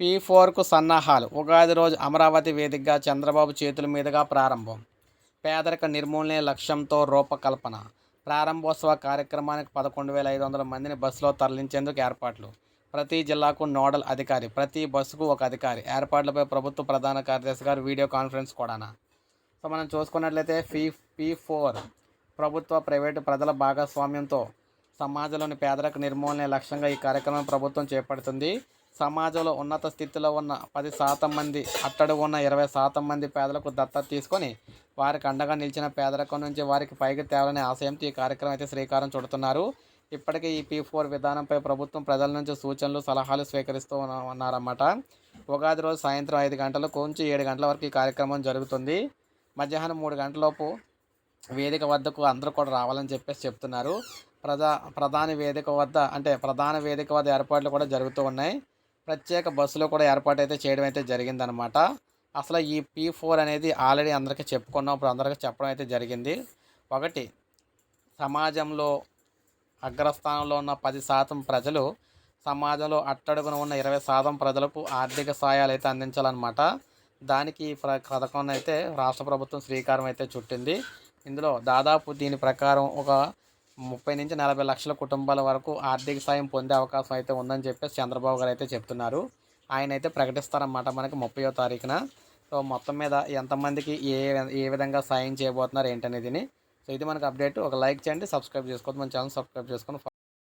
P ఫోర్కు సన్నాహాలు. ఉగాది రోజు అమరావతి వేదికగా చంద్రబాబు చేతుల మీదుగా ప్రారంభం. పేదరిక నిర్మూలనే లక్ష్యంతో రూపకల్పన. ప్రారంభోత్సవ కార్యక్రమానికి పదకొండు వేల ఐదు వందల మందిని బస్సులో తరలించేందుకు ఏర్పాట్లు. ప్రతి జిల్లాకు నోడల్ అధికారి ప్రతి బస్సుకు ఒక అధికారి. ఏర్పాట్లపై ప్రభుత్వ ప్రధాన కార్యదర్శి గారు వీడియో కాన్ఫరెన్స్ కూడానా. సో మనం చూసుకున్నట్లయితే ఫీ పీ ఫోర్ ప్రభుత్వ ప్రైవేటు ప్రజల భాగస్వామ్యంతో సమాజంలోని పేదరిక నిర్మూలనే లక్ష్యంగా ఈ కార్యక్రమం ప్రభుత్వం చేపడుతుంది. సమాజంలో ఉన్నత స్థితిలో ఉన్న పది శాతం మంది అట్టడు ఉన్న ఇరవై శాతం మంది పేదలకు దత్తత తీసుకొని వారికి అండగా నిలిచిన పేదరికం నుంచి వారికి పైకి తేవాలనే ఆశయంతో ఈ కార్యక్రమం అయితే శ్రీకారం చుడుతున్నారు. ఇప్పటికే ఈ పీ ఫోర్ విధానంపై ప్రభుత్వం ప్రజల నుంచి సూచనలు సలహాలు స్వీకరిస్తూ ఉన్నారన్నమాట. ఉగాది రోజు సాయంత్రం ఐదు గంటలకు నుంచి ఏడు గంటల వరకు ఈ కార్యక్రమం జరుగుతుంది. మధ్యాహ్నం మూడు గంటలలోపు వేదిక వద్దకు అందరూ కూడా రావాలని చెప్పేసి చెప్తున్నారు. ప్రధా ప్రధాని వేదిక వద్ద అంటే ప్రధాన వేదిక వద్ద ఏర్పాట్లు కూడా జరుగుతూ ఉన్నాయి. ప్రత్యేక బస్సులు కూడా ఏర్పాటు అయితే చేయడం అయితే జరిగిందనమాట అసలు ఈ పీ ఫోర్ అనేది ఆల్రెడీ అందరికీ చెప్పుకున్నాం. ఇప్పుడు అందరికీ చెప్పడం అయితే జరిగింది. ఒకటి సమాజంలో అగ్రస్థానంలో ఉన్న పది శాతం ప్రజలు సమాజంలో అట్టడుగున ఉన్న ఇరవై శాతం ప్రజలకు ఆర్థిక సాయాలు అయితే అందించాలన్నమాట. దానికి ఈ పథకం అయితే రాష్ట్ర ప్రభుత్వం శ్రీకారం అయితే చుట్టింది. ఇందులో దాదాపు దీని ప్రకారం ఒక ముప్పై నుంచి నలభై లక్షల కుటుంబాల వరకు ఆర్థిక సాయం పొందే అవకాశం అయితే ఉందని చెప్పేసి చంద్రబాబు గారు అయితే చెప్తున్నారు. ఆయన అయితే ప్రకటిస్తారన్నమాట మనకి ముప్పయో తారీఖున. సో మొత్తం మీద ఎంతమందికి ఏ ఏ విధంగా సాయం చేయబోతున్నారు ఏంటనేది సో ఇది మనకు అప్డేట్. ఒక లైక్ చేయండి సబ్స్క్రైబ్ చేసుకోవద్దు. మన ఛానల్ సబ్స్క్రైబ్ చేసుకొని